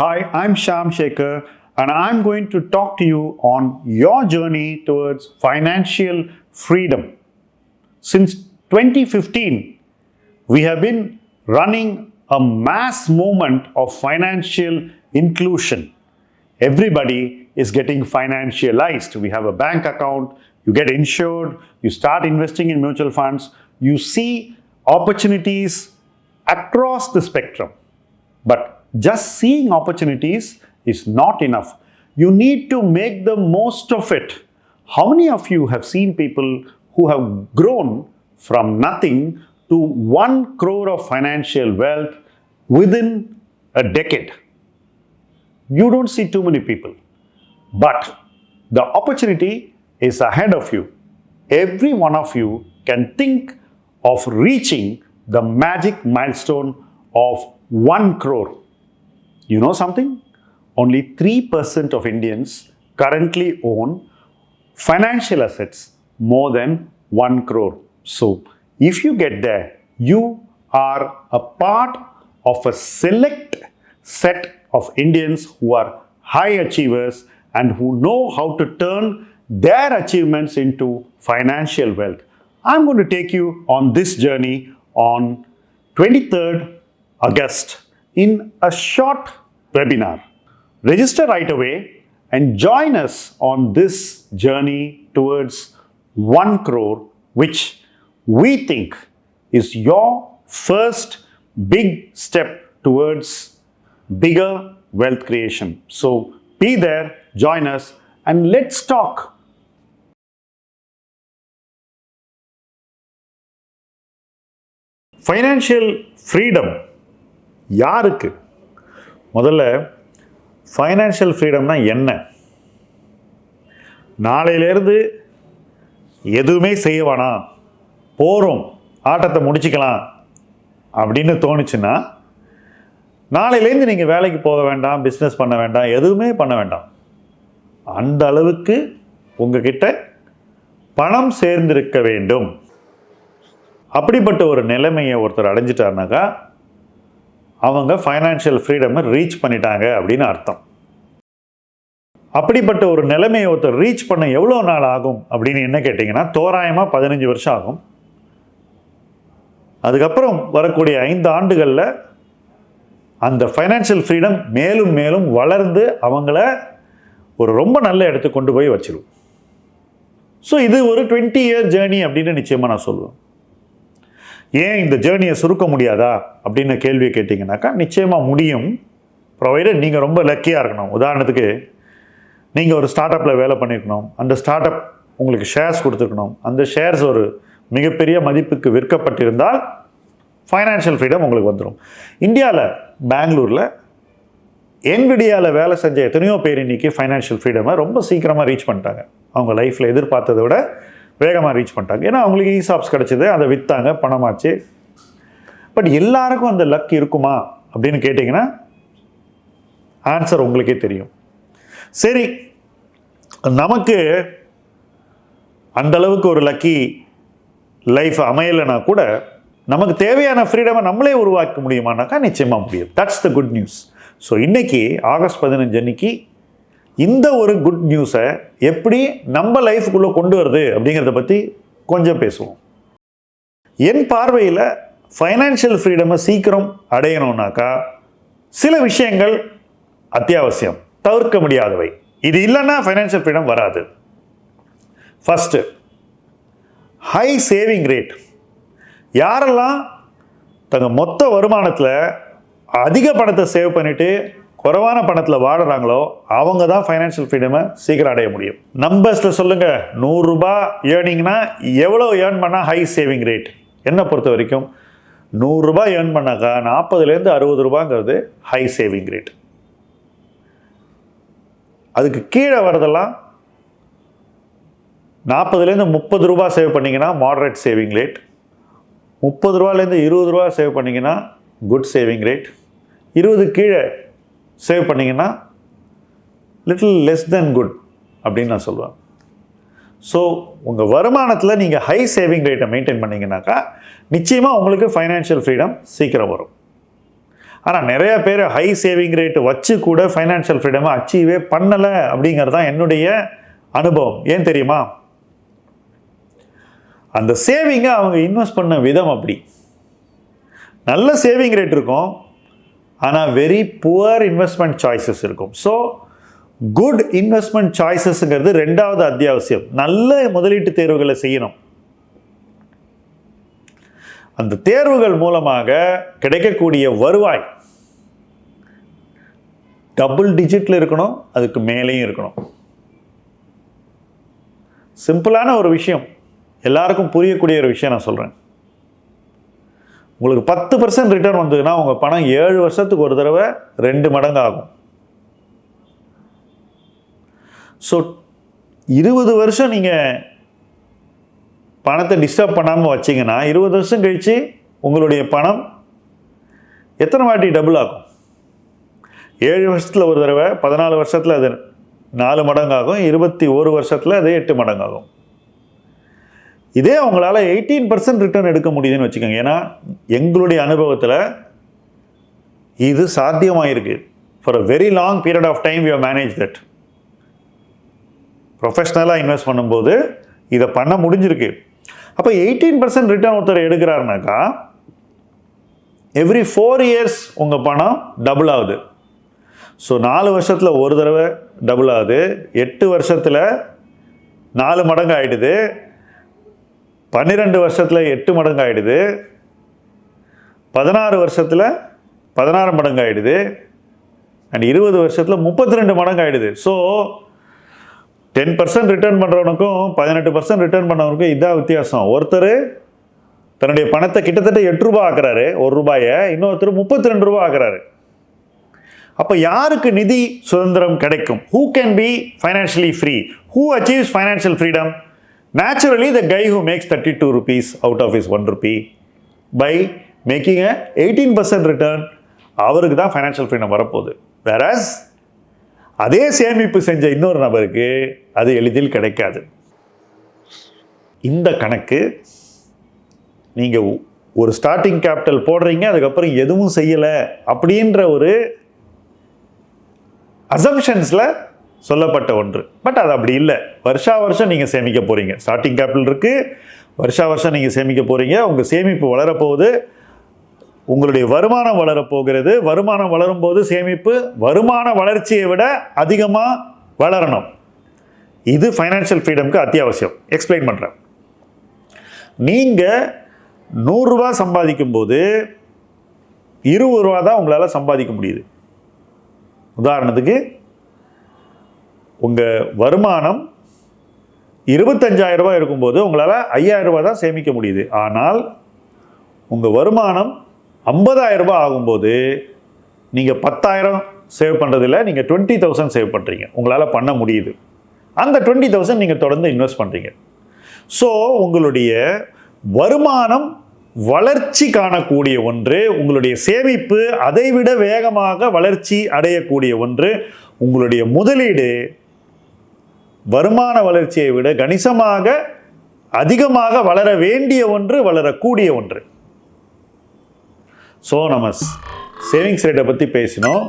Hi, I'm Sham Shekhar, and I'm going to talk to you on your journey towards financial freedom. Since 2015, we have been running a mass movement of financial inclusion. Everybody is getting financialized. We have a bank account, you get insured, you start investing in mutual funds, you see opportunities across the spectrum. But just seeing opportunities is not enough. You need to make the most of it. How many of you have seen people who have grown from nothing to one crore of financial wealth within a decade? You don't see too many people. But the opportunity is ahead of you. Every one of you can think of reaching the magic milestone of 1 crore. You know something? Only 3% of Indians currently own financial assets more than 1 crore. So, if you get there, you are a part of a select set of Indians who are high achievers and who know how to turn their achievements into financial wealth. I'm going to take you on this journey on 23rd August in a short webinar. Register right away and join us on this journey towards 1 crore, which we think is your first big step towards bigger wealth creation. So be there, join us, and let's talk Financial freedom யாருக்கு? முதல்ல financial ஃப்ரீடம்னா என்ன? நாளையிலேருந்து எதுவுமே செய்ய வேணாம். போகிறோம் ஆட்டத்தை முடிச்சுக்கலாம். அப்படின்னு தோணுச்சுன்னா நாளையிலேருந்து நீங்கள் வேலைக்கு போக வேண்டாம் பிஸ்னஸ் பண்ண வேண்டாம் எதுவுமே பண்ண வேண்டாம். அந்த அளவுக்கு உங்ககிட்ட பணம் சேர்ந்திருக்க வேண்டும். அப்படிப்பட்ட ஒரு நிலைமையை ஒருத்தர் அடைஞ்சிட்டாருனாக்கா அவங்க ஃபைனான்ஷியல் ஃப்ரீடமை ரீச் பண்ணிட்டாங்க அப்படின்னு அர்த்தம். அப்படிப்பட்ட ஒரு நிலைமையை ஒருத்தர் ரீச் பண்ண எவ்வளோ நாள் ஆகும் அப்படின்னு என்ன கேட்டிங்கன்னா தோராயமாக பதினஞ்சு வருஷம் ஆகும். அதுக்கப்புறம் வரக்கூடிய ஐந்து ஆண்டுகளில் அந்த ஃபைனான்ஷியல் ஃப்ரீடம் மேலும் மேலும் வளர்ந்து அவங்கள ஒரு ரொம்ப நல்ல இடத்துக்கு கொண்டு போய் வச்சிடும் ஸோ இது ஒரு டுவெண்ட்டி இயர் ஜேர்னி அப்படின்னு நிச்சயமாக நான் சொல்லுவேன். ஏன் இந்த ஜேர்னியை சுருக்க முடியாதா? அப்படின்னு கேள்வியை கேட்டிங்கனாக்கா நிச்சயமாக முடியும். ப்ரொவைடட் நீங்கள் ரொம்ப லக்கியாக இருக்கணும். உதாரணத்துக்கு நீங்கள் ஒரு ஸ்டார்ட் அப்பில் வேலை பண்ணியிருக்கணும் அந்த ஸ்டார்ட் அப் உங்களுக்கு ஷேர்ஸ் கொடுத்துருக்கணும். அந்த ஷேர்ஸ் ஒரு மிகப்பெரிய மதிப்புக்கு விற்கப்பட்டிருந்தால் ஃபைனான்ஷியல் ஃப்ரீடம் உங்களுக்கு வந்துடும் இந்தியாவில் பெங்களூரில் என்விடியாவில் வேலை செஞ்ச எத்தனையோ பேர் இன்றைக்கி ஃபைனான்ஷியல் ஃப்ரீடமை ரொம்ப சீக்கிரமாக ரீச் பண்ணிட்டாங்க. அவங்க லைஃப்பில் எதிர்பார்த்ததை விட வேகமாக ரீச் பண்ணிட்டாங்க. ஏன்னா அவங்களுக்கு ஈசாப்ஸ் கிடச்சிது அதை விற்றாங்க பணமாச்சு. பட் எல்லாருக்கும் அந்த லக் இருக்குமா அப்படின்னு கேட்டிங்கன்னா ஆன்சர் உங்களுக்கே தெரியும். சரி நமக்கு அந்த அளவுக்கு ஒரு லக்கி லைஃப் அமையலைனா கூட நமக்கு தேவையான ஃப்ரீடமை நம்மளே உருவாக்க முடியுமானாக்கா நிச்சயமாக முடியும். That's the good news so இன்றைக்கி ஆகஸ்ட் பதினஞ்சு அன்னைக்கு இந்த ஒரு குட் நியூஸை எப்படி நம்ம லைஃபுக்குள்ளே கொண்டு வருது அப்படிங்கிறத பற்றி கொஞ்சம் பேசுவோம். என் பார்வையில் ஃபைனான்ஷியல் ஃப்ரீடமை சீக்கிரம் அடையணும்னாக்கா சில விஷயங்கள் அத்தியாவசியம் தவிர்க்க முடியாதவை. இது இல்லைன்னா ஃபைனான்ஷியல் ஃப்ரீடம் வராது. ஃபஸ்ட்டு ஹை சேவிங் ரேட் யாரெல்லாம் தங்கள் மொத்த வருமானத்தில் அதிக பணத்தை சேவ் பண்ணிவிட்டு குறைவான பணத்தில் வாடுறாங்களோ அவங்க தான் ஃபைனான்ஷியல் ஃப்ரீடமை சீக்கிரம் அடைய முடியும். நம்பர்ஸில் சொல்லுங்கள் நூறுரூபா ஏர்னிங்னா எவ்வளோ ஏர்ன் பண்ணால் ஹை சேவிங் ரேட் என்னை பொறுத்த வரைக்கும் நூறுரூபா ஏர்ன் பண்ணாக்கா நாற்பதுலேருந்து அறுபது ரூபாங்கிறது ஹை சேவிங் ரேட் அதுக்கு கீழே வரதெல்லாம் நாற்பதுலேருந்து முப்பது ரூபா சேவ் பண்ணிங்கன்னா மாடரேட் சேவிங் ரேட் முப்பது ரூபாலேருந்து இருபது ரூபா சேவ் பண்ணிங்கன்னா குட் சேவிங் ரேட் இருபது கீழே சேவ் பண்ணிங்கன்னா லிட்டில் லெஸ் தென் குட் அப்படின்னு நான் சொல்லுவேன். ஸோ உங்கள் வருமானத்தில் நீங்கள் ஹை சேவிங் ரேட்டை மெயின்டைன் பண்ணிங்கனாக்கா நிச்சயமாக உங்களுக்கு ஃபைனான்ஷியல் ஃப்ரீடம் சீக்கிரம் வரும். ஆனால் நிறைய பேர் ஹை சேவிங் ரேட்டு வச்சு கூட ஃபைனான்ஷியல் ஃப்ரீடமை அச்சீவே பண்ணலை அப்படிங்கிறது தான் என்னுடைய அனுபவம். ஏன் தெரியுமா? அந்த சேவிங்கை அவங்க இன்வெஸ்ட் பண்ண விதம் அப்படி. நல்ல சேவிங் ரேட் இருக்கும் ஆனால் வெரி புவர் இன்வெஸ்ட்மெண்ட் சாய்ஸஸ் இருக்கும். ஸோ குட் இன்வெஸ்ட்மெண்ட் சாய்ஸஸ்ங்கிறது ரெண்டாவது அத்தியாவசியம். நல்ல முதலீட்டு தேர்வுகளை செய்யணும். அந்த தேர்வுகள் மூலமாக கிடைக்கக்கூடிய வருவாய் டபுள் டிஜிட்டில் இருக்கணும் அதுக்கு மேலேயும் இருக்கணும். சிம்பிளான ஒரு விஷயம். எல்லாருக்கும் புரியக்கூடிய ஒரு விஷயம் நான் சொல்கிறேன் உங்களுக்கு பத்து பர்சன்ட் ரிட்டர்ன் வந்ததுன்னா உங்கள் பணம் ஏழு வருஷத்துக்கு ஒரு தடவை ரெண்டு மடங்கு ஆகும் ஸோ இருபது வருஷம் நீங்கள் பணத்தை டிஸ்டர்ப் பண்ணாமல் வச்சிங்கன்னா இருபது வருஷம் கழித்து உங்களுடைய பணம் எத்தனை வாட்டி டபுள் ஆகும்? ஏழு வருஷத்தில் ஒரு தடவை பதினாலு வருஷத்தில் அது நாலு மடங்காகும் இருபத்தி ஒரு வருஷத்தில் அது எட்டு மடங்காகும். இதே அவங்களால எயிட்டீன் பர்சன்ட் ரிட்டர்ன் எடுக்க முடியுதுன்னு வச்சுக்கோங்க. ஏன்னா எங்களுடைய அனுபவத்தில் இது சாத்தியமாயிருக்கு. For a very long period of time you manage that ப்ரொஃபஷ்னலாக invest பண்ணும்போது இதை பண்ண முடிஞ்சிருக்கு. அப்போ எயிட்டீன் பர்சன்ட் ரிட்டர்ன் ஒருத்தர் எடுக்கிறாருனாக்கா எவ்ரி ஃபோர் இயர்ஸ் உங்கள் பணம் டபுள் ஆகுது. ஸோ நாலு வருஷத்தில் ஒரு தடவை டபுள் ஆகுது. எட்டு வருஷத்தில் நாலு மடங்கு ஆகிடுது பன்னிரெண்டு வருஷத்தில் எட்டு மடங்கு ஆகிடுது பதினாறு வருஷத்தில் பதினாறு மடங்கு ஆகிடுது அண்ட் இருபது வருஷத்தில் முப்பத்தி ரெண்டு மடங்கு ஆகிடுது ஸோ டென் பர்சன்ட் ரிட்டர்ன் பண்ணுறவனுக்கும் பதினெட்டு பர்சன்ட் ரிட்டர்ன் பண்ணவனுக்கும் இதான் வித்தியாசம். ஒருத்தர் தன்னுடைய பணத்தை கிட்டத்தட்ட எட்டு ரூபா ஆக்குறாரு ஒரு ரூபாயை. இன்னொருத்தர் முப்பத்தி ரெண்டு ரூபா ஆக்குறாரு. அப்போ யாருக்கு நிதி சுதந்திரம் கிடைக்கும்? Who can be financially free who achieves financial freedom naturally the guy who makes thirty two rupees out of is one rupee by making a eighteen percent return அவருக்கு தான் ஃபைனான்ஷியல் ஃப்ரீடம் வரப்போகுது. வேறஸ் அதே சேமிப்பு செஞ்ச இன்னொரு நபருக்கு அது எளிதில் கிடைக்காது. இந்த கணக்கு நீங்கள் ஒரு ஸ்டார்டிங் கேபிட்டல் போடுறீங்க அதுக்கப்புறம் எதுவும் செய்யலை அப்படின்ற ஒரு அசம்ஷன்ஸில் சொல்லப்பட்ட ஒன்று. பட் அது அப்படி இல்லை. வருஷா வருஷம் நீங்கள் சேமிக்க போகிறீங்க ஸ்டார்டிங் கேபிட்டல் இருக்குது வருஷா வருஷம் நீங்கள் சேமிக்க போகிறீங்க உங்கள் சேமிப்பு வளரப்போகுது. உங்களுடைய வருமானம் வளரப்போகிறது. வருமானம் வளரும்போது சேமிப்பு வருமான வளர்ச்சியை விட அதிகமாக வளரணும். இது ஃபைனான்ஷியல் ஃப்ரீடம்க்கு அத்தியாவசியம். எக்ஸ்பிளைன் பண்ணுறேன் நீங்கள் நூறுரூவா சம்பாதிக்கும் போது இருபது ரூபா தான் உங்களால் சம்பாதிக்க முடியுது. உதாரணத்துக்கு உங்கள் வருமானம் இருபத்தஞ்சாயிரம் ரூபாய் இருக்கும்போது உங்களால் ஐயாயிரம் ரூபாய் தான் சேமிக்க முடியுது. ஆனால் உங்கள் வருமானம் ஐம்பதாயிரம் ரூபாய் ஆகும்போது நீங்கள் பத்தாயிரம் சேவ் பண்ணுறதில்ல நீங்கள் டுவெண்ட்டி தௌசண்ட் சேவ் பண்ணுறீங்க உங்களால் பண்ண முடியுது. அந்த டுவெண்ட்டி தௌசண்ட் நீங்கள் தொடர்ந்து இன்வெஸ்ட் பண்ணுறீங்க ஸோ உங்களுடைய வருமானம் வளர்ச்சி காணக்கூடிய ஒன்று உங்களுடைய சேமிப்பு அதைவிட வேகமாக வளர்ச்சி அடையக்கூடிய ஒன்று உங்களுடைய முதலீடு வருமான வளர்ச்சியை விட கணிசமாக அதிகமாக வளர வேண்டிய ஒன்று வளரக்கூடிய ஒன்று. ஸோ நம்ம சேவிங்ஸ் ரேட்டை பற்றி பேசினோம்.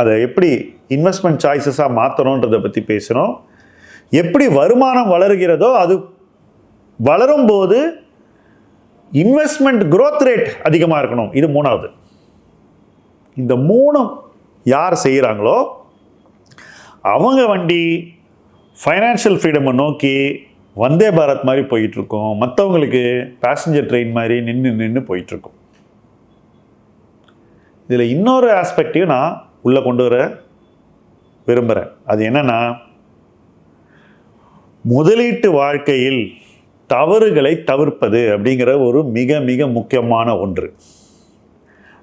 அதை எப்படி இன்வெஸ்ட்மெண்ட் சாய்ஸஸாக மாற்றணுன்றதை பற்றி பேசினோம். எப்படி வருமானம் வளருகிறதோ அது வளரும்போது இன்வெஸ்ட்மெண்ட் க்ரோத் ரேட் அதிகமாக இருக்கணும். இது மூணாவது. இந்த மூணும் யார் செய்கிறாங்களோ அவங்க வண்டி ஃபைனான்ஷியல் ஃப்ரீடமை நோக்கி வந்தே பாரத் மாதிரி போயிட்டுருக்கோம். மற்றவங்களுக்கு பேசஞ்சர் ட்ரெயின் மாதிரி நின்று நின்று போயிட்டுருக்கும். இதில் இன்னொரு ஆஸ்பெக்டையும் நான் உள்ளே கொண்டு வர விரும்புகிறேன் அது என்னென்னா முதலீட்டு வாழ்க்கையில் தவறுகளை தவிர்ப்பது அப்படிங்கிற ஒரு மிக மிக முக்கியமான ஒன்று.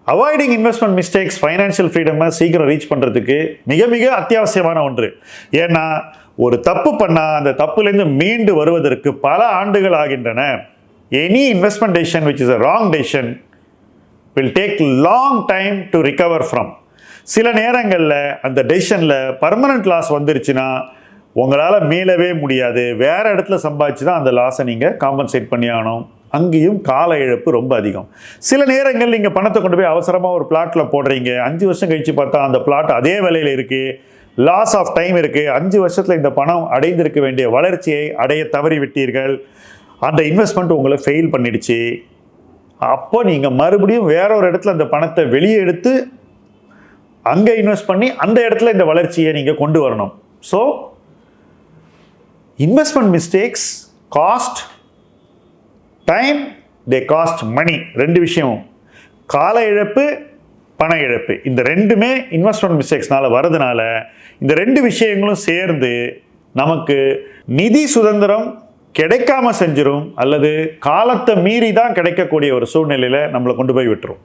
அவாய்டிங் இன்வெஸ்ட்மெண்ட் மிஸ்டேக்ஸ் ஃபைனான்ஷியல் ஃப்ரீடமை சீக்கிரம் ரீச் பண்ணுறதுக்கு மிக மிக அத்தியாவசியமான ஒன்று. ஏன்னா ஒரு தப்பு பண்ணால் அந்த தப்புலேருந்து மீண்டு வருவதற்கு பல ஆண்டுகள் ஆகின்றன. Any investment decision which is a wrong decision will take long time to recover from சில நேரங்களில் அந்த டெசிஷனில் பர்மனண்ட் லாஸ் வந்துருச்சுன்னா உங்களால் மீளவே முடியாது. வேறு இடத்துல சம்பாதிச்சு தான் அந்த லாஸை நீங்கள் காம்பன்சேட் பண்ணி ஆகணும். அங்கேயும் கால இழப்பு ரொம்ப அதிகம். சில நேரங்கள் நீங்கள் பணத்தை கொண்டு போய் அவசரமாக ஒரு பிளாட்டில் போடுறீங்க. அஞ்சு வருஷம் கழித்து பார்த்தா அந்த பிளாட் அதே விலையில் இருக்குது லாஸ் ஆஃப் டைம் இருக்குது அஞ்சு வருஷத்தில் இந்த பணம் அடைந்திருக்க வேண்டிய வளர்ச்சியை அடைய தவறி விட்டீர்கள் அந்த இன்வெஸ்ட்மெண்ட் உங்களை ஃபெயில் பண்ணிடுச்சு. அப்போ நீங்கள் மறுபடியும் வேற ஒரு இடத்துல அந்த பணத்தை வெளியே எடுத்து அங்கே இன்வெஸ்ட் பண்ணி அந்த இடத்துல இந்த வளர்ச்சியை நீங்கள் கொண்டு வரணும். So investment mistakes cost time they cost money ரெண்டு விஷயம். கால இழப்பு பண இழப்பு. இந்த ரெண்டுமே இன்வெஸ்ட்மெண்ட் மிஸ்டேக்ஸ்னால வரதுனால இந்த ரெண்டு விஷயங்களும் சேர்ந்து நமக்கு நிதி சுதந்திரம் கிடைக்காம செஞ்சிடும் அல்லது காலத்தை மீறி தான் கிடைக்கக்கூடிய ஒரு சூழ்நிலையில் நம்மளை கொண்டு போய் விட்டுரும்.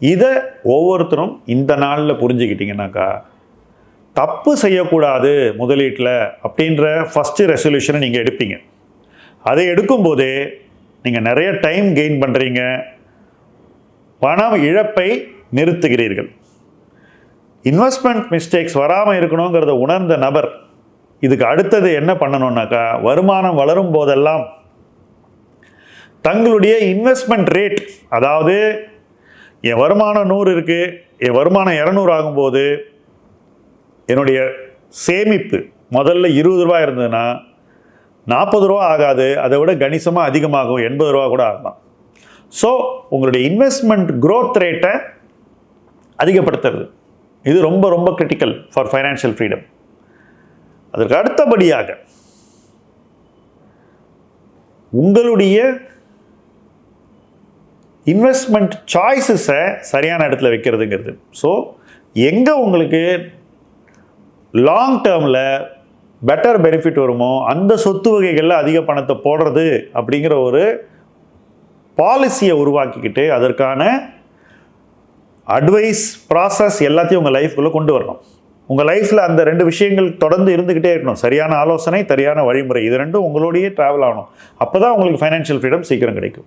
இதை ஒவ்வொருத்தரும் இந்த நாளில் புரிஞ்சுக்கிட்டீங்கன்னாக்கா தப்பு செய்யக்கூடாது முதலீட்டில் அப்படின்ற ஃபஸ்ட்டு ரெசல்யூஷனை நீங்கள் எடுப்பீங்க. அதை எடுக்கும்போதே நீங்கள் நிறைய டைம் கெயின் பண்ணுறீங்க பணம் இழப்பை நிறுத்துகிறீர்கள். இன்வெஸ்ட்மெண்ட் மிஸ்டேக்ஸ் வராமல் இருக்கணுங்கிறத உணர்ந்த நபர் இதுக்கு அடுத்தது என்ன பண்ணணும்னாக்கா வருமானம் வளரும் போதெல்லாம் தங்களுடைய இன்வெஸ்ட்மெண்ட் ரேட் அதாவது என் வருமானம் நூறு இருக்குது என் வருமானம் இரநூறு ஆகும்போது என்னுடைய சேமிப்பு முதல்ல இருபது ரூபா இருந்ததுன்னா நாற்பது ரூபா ஆகாது அதை விட கணிசமாக அதிகமாகும் எண்பது ரூபா கூட ஆகலாம். ஸோ உங்களுடைய இன்வெஸ்ட்மெண்ட் க்ரோத் ரேட்டை அதிகப்படுத்துறது. இது ரொம்ப ரொம்ப கிரிட்டிக்கல் ஃபார் ஃபைனான்ஷியல் ஃப்ரீடம் அதற்கு அடுத்தபடியாக உங்களுடைய இன்வெஸ்ட்மெண்ட் சாய்ஸஸை சரியான இடத்துல வைக்கிறதுங்கிறது. ஸோ எங்கே உங்களுக்கு லாங் டேர்மில் பெட்டர் பெனிஃபிட் வருமோ அந்த சொத்து வகைகளில் அதிக பணத்தை போடுறது அப்படிங்கிற ஒரு பாலிசியை உருவாக்கிக்கிட்டு அதற்கான அட்வைஸ் ப்ராசஸ் எல்லாத்தையும் உங்கள் லைஃப்குள்ளே கொண்டு வரணும். உங்கள் லைஃப்பில் அந்த ரெண்டு விஷயங்கள் தொடர்ந்து இருந்துக்கிட்டே இருக்கணும். சரியான ஆலோசனை சரியான வழிமுறை இது ரெண்டும் உங்களோடையே ட்ராவல் ஆகணும். அப்போ தான் உங்களுக்கு ஃபைனான்ஷியல் ஃப்ரீடம் சீக்கிரம் கிடைக்கும்.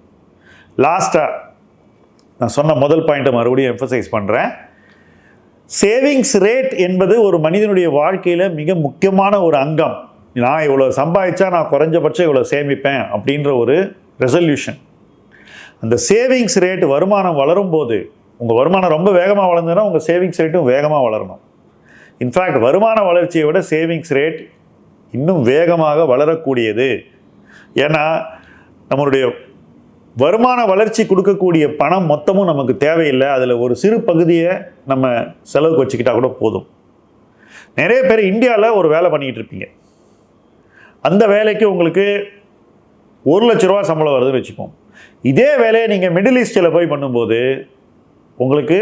லாஸ்ட்டாக நான் சொன்ன முதல் பாயிண்ட்டை மறுபடியும் எம்ஃபசைஸ் பண்ணுறேன் சேவிங்ஸ் ரேட் என்பது ஒரு மனிதனுடைய வாழ்க்கையில் மிக முக்கியமான ஒரு அங்கம். நான் இவ்வளோ சம்பாதிச்சா நான் குறைஞ்சபட்சம் இவ்வளோ சேமிப்பேன் அப்படின்ற ஒரு ரெசல்யூஷன் அந்த சேவிங்ஸ் ரேட் வருமானம் வளரும் போது உங்கள் வருமானம் ரொம்ப வேகமாக வளர்ந்ததுன்னா உங்கள் சேவிங்ஸ் ரேட்டும் வேகமாக வளரணும். இன்ஃபேக்ட் வருமான வளர்ச்சியை விட சேவிங்ஸ் ரேட் இன்னும் வேகமாக வளரக்கூடியது. ஏன்னா நம்மளுடைய வருமான வளர்ச்சி கொடுக்கக்கூடிய பணம் மொத்தமும் நமக்கு தேவையில்லை. அதில் ஒரு சிறு பகுதியை நம்ம செலவுக்கு வச்சுக்கிட்டா கூட போதும். நிறைய பேர் இந்தியாவில் ஒரு வேலை பண்ணிக்கிட்டு இருப்பீங்க. அந்த வேலைக்கு உங்களுக்கு ஒரு லட்ச ரூபா சம்பளம் வருதுன்னு வச்சுப்போம். இதே வேலையை நீங்கள் மிடில் ஈஸ்டில் போய் பண்ணும்போது உங்களுக்கு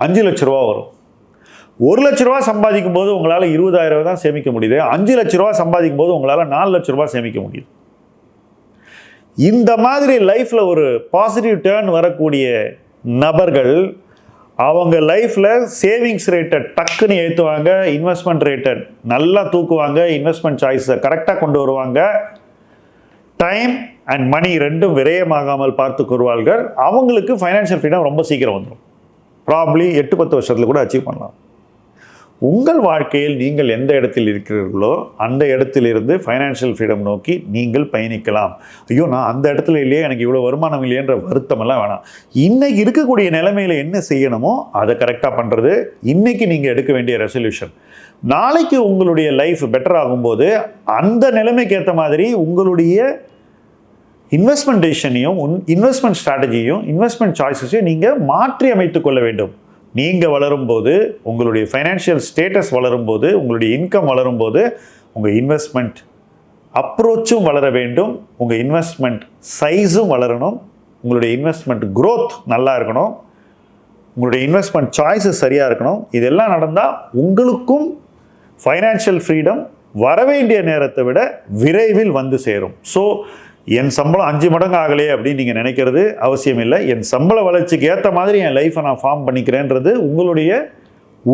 அஞ்சு லட்ச ரூபா வரும். ஒரு லட்ச ரூபா சம்பாதிக்கும் போது உங்களால் இருபதாயிரம் தான் சேமிக்க முடியுது. அஞ்சு லட்ச ரூபா சம்பாதிக்கும் போது உங்களால் நாலு லட்ச ரூபா சேமிக்க முடியுது. இந்த மாதிரி லைஃப்பில் ஒரு பாசிட்டிவ் டேர்ன் வரக்கூடிய நபர்கள் அவங்க லைஃப்பில் சேவிங்ஸ் ரேட்டை டக்குன்னு ஏற்றுவாங்க இன்வெஸ்ட்மெண்ட் ரேட்டை நல்லா தூக்குவாங்க இன்வெஸ்ட்மெண்ட் சாய்ஸை கரெக்டாக கொண்டு வருவாங்க. டைம் அண்ட் மணி ரெண்டும் விரயமாகாமல் பார்த்து கொள்வார்கள். அவங்களுக்கு ஃபைனான்ஷியல் ஃப்ரீடம் ரொம்ப சீக்கிரம் வந்துடும் ப்ராப்ளி எட்டு பத்து வருஷத்தில் கூட அச்சீவ் பண்ணலாம். உங்கள் வாழ்க்கையில் நீங்கள் எந்த இடத்தில் இருக்கிறீர்களோ அந்த இடத்திலிருந்து ஃபைனான்ஷியல் ஃப்ரீடம் நோக்கி நீங்கள் பயணிக்கலாம். ஐயோ நான் அந்த இடத்துல இல்லையே எனக்கு இவ்வளோ வருமானம் இல்லையன்ற வருத்தமெல்லாம் வேணாம். இன்றைக்கி இருக்கக்கூடிய நிலைமையில் என்ன செய்யணுமோ அதை கரெக்டாக பண்ணுறது இன்றைக்கி நீங்கள் எடுக்க வேண்டிய ரெசல்யூஷன் நாளைக்கு உங்களுடைய லைஃப் பெட்டர் ஆகும்போது அந்த நிலைமைக்கு ஏற்ற மாதிரி உங்களுடைய இன்வெஸ்ட்மெண்ட் டெசிஷனையும் இன்வெஸ்ட்மெண்ட் ஸ்ட்ராட்டஜியும் இன்வெஸ்ட்மெண்ட் சாய்ஸஸையும் நீங்கள் மாற்றி அமைத்து கொள்ள வேண்டும். நீங்கள் வளரும்போது உங்களுடைய ஃபைனான்ஷியல் ஸ்டேட்டஸ் வளரும்போது உங்களுடைய இன்கம் வளரும்போது உங்கள் இன்வெஸ்ட்மெண்ட் அப்ரோச்சும் வளர வேண்டும். உங்கள் இன்வெஸ்ட்மெண்ட் சைஸும் வளரணும். உங்களுடைய இன்வெஸ்ட்மெண்ட் க்ரோத் நல்லா இருக்கணும். உங்களுடைய இன்வெஸ்ட்மெண்ட் சாய்ஸஸ் சரியாக இருக்கணும். இதெல்லாம் நடந்தால் உங்களுக்கும் ஃபைனான்ஷியல் ஃப்ரீடம் வரவேண்டிய நேரத்தை விட விரைவில் வந்து சேரும். ஸோ என் சம்பளம் அஞ்சு மடங்கு ஆகலையே அப்படின்னு நீங்கள் நினைக்கிறது அவசியம் இல்லை. என் சம்பள வளர்ச்சிக்கு ஏற்ற மாதிரி என் லைஃப்பை நான் ஃபார்ம் பண்ணிக்கிறேன்றது உங்களுடைய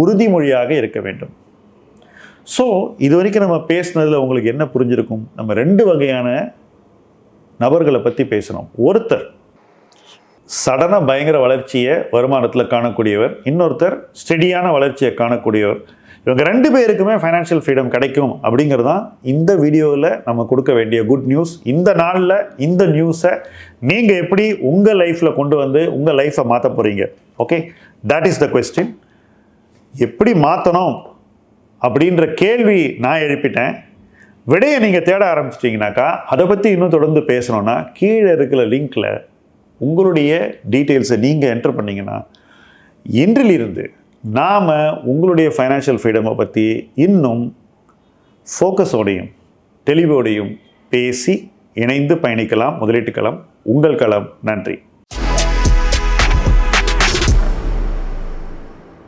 உறுதிமொழியாக இருக்க வேண்டும். ஸோ இது வரைக்கும் நம்ம பேசுனதில் உங்களுக்கு என்ன புரிஞ்சிருக்கும்? நம்ம ரெண்டு வகையான நபர்களை பற்றி பேசணும் ஒருத்தர் சடனாக பயங்கர வளர்ச்சியை வருமானத்தில் காணக்கூடியவர் இன்னொருத்தர் ஸ்டெடியான வளர்ச்சியை காணக்கூடியவர். இவங்க ரெண்டு பேருக்குமே ஃபைனான்ஷியல் ஃப்ரீடம் கிடைக்கும் அப்படிங்கிறது தான் இந்த வீடியோவில் நம்ம கொடுக்க வேண்டிய குட் நியூஸ் இந்த நாளில் இந்த நியூஸை நீங்கள் எப்படி உங்கள் லைஃப்பில் கொண்டு வந்து உங்கள் லைஃப்பை மாற்ற போகிறீங்க okay that is the question எப்படி மாற்றணும் அப்படின்ற கேள்வி நான் எழுப்பிட்டேன். விடையை நீங்கள் தேட ஆரம்பிச்சிட்டிங்கனாக்கா அதை பற்றி இன்னும் தொடர்ந்து பேசணும்னா கீழே இருக்கிற லிங்க்கில் உங்களுடைய டீட்டெயில்ஸை நீங்கள் என்டர் பண்ணிங்கன்னா இன்றிலிருந்து நாம் உங்களுடைய ஃபைனான்ஷியல் ஃப்ரீடமை பற்றி இன்னும் ஃபோக்கஸோடையும் தெளிவோடையும் பேசி இணைந்து பயணிக்கலாம். முதலீட்டு களம். உங்கள் களம். நன்றி.